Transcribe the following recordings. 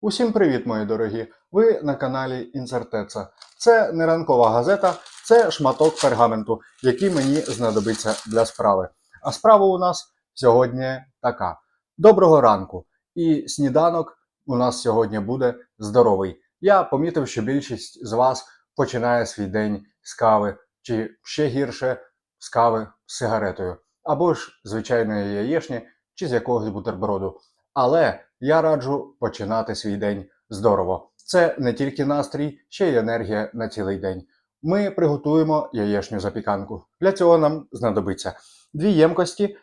Усім привіт, мої дорогі! Ви на каналі Інсертеца. Це не ранкова газета, це шматок пергаменту, який мені знадобиться для справи. А справа у нас сьогодні така: доброго ранку! І сніданок у нас сьогодні буде здоровий. Я помітив, що більшість з вас починає свій день з кави, чи ще гірше з кави з сигаретою, або ж звичайної яєшні, чи з якогось бутерброду. Але я раджу починати свій день здорово. Це не тільки настрій, ще й енергія на цілий день. Ми приготуємо яєчню запіканку. Для цього нам знадобиться дві ємкості: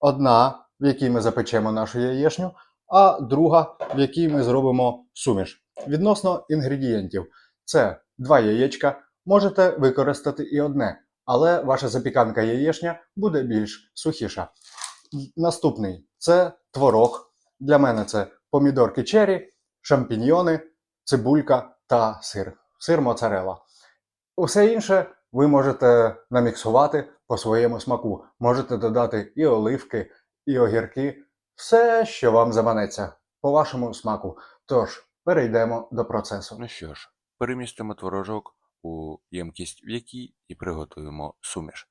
одна, в якій ми запечемо нашу яєчню, а друга, в якій ми зробимо суміш. Відносно інгредієнтів, це два яєчка. Можете використати і одне, але ваша запіканка яєчня буде більш сухіша. Наступний це творог. Для мене це помідорки чері, шампіньйони, цибулька та сир. Сир моцарела. Усе інше ви можете наміксувати по своєму смаку. Можете додати і оливки, і огірки, все, що вам заманеться, по вашому смаку. Тож, перейдемо до процесу. Ну що ж, перемістимо творожок у ємкість, в якій і приготуємо суміш.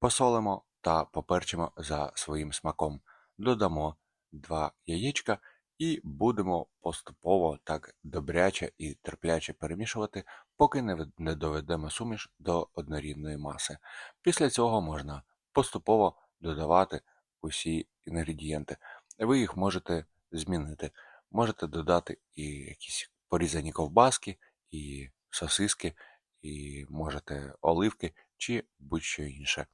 Посолимо та поперчимо за своїм смаком. Додамо два яєчка і будемо поступово так добряче і терпляче перемішувати, поки не доведемо суміш до однорідної маси. Після цього можна поступово додавати усі інгредієнти. Ви їх можете змінити. Можете додати і якісь порізані ковбаски, і сосиски, і можете оливки чи будь-що інше.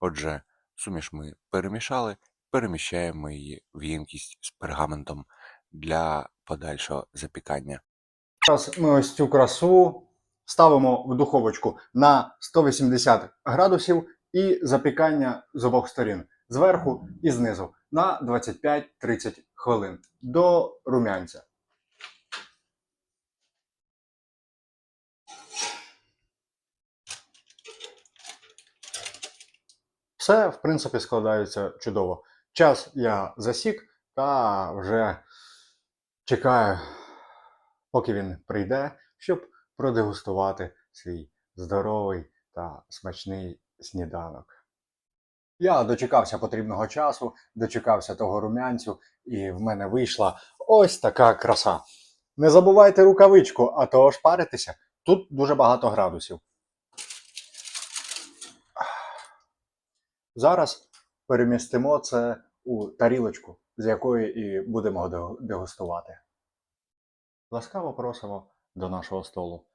Отже, суміш ми перемішали, переміщаємо її в ємкість з пергаментом для подальшого запікання. Зараз ми ось цю красу ставимо в духовочку на 180 градусів і запікання з обох сторін зверху і знизу на 25-30 хвилин до румянця. Все, в принципі, складається чудово. Час я засік та вже чекаю, поки він прийде, щоб продегустувати свій здоровий та смачний сніданок. Я дочекався потрібного часу, дочекався того румянцю, і в мене вийшла ось така краса. Не забувайте рукавичку, а то ж паритеся. Тут дуже багато градусів. Зараз перемістимо це у тарілочку, з якої і будемо дегустувати. Ласкаво просимо до нашого столу.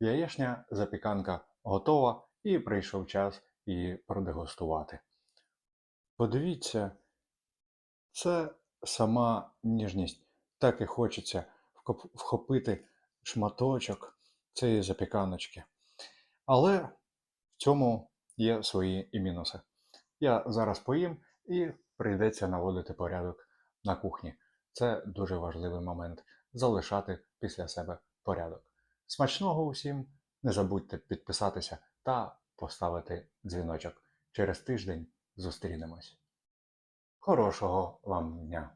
Яєшня запіканка готова і прийшов час її продегустувати. Подивіться, це сама ніжність. Так і хочеться вхопити шматочок цієї запіканочки. Але в цьому є свої і мінуси. Я зараз поїм і прийдеться наводити порядок на кухні. Це дуже важливий момент залишати після себе порядок. Смачного усім! Не забудьте підписатися та поставити дзвіночок. Через тиждень зустрінемось. Хорошого вам дня!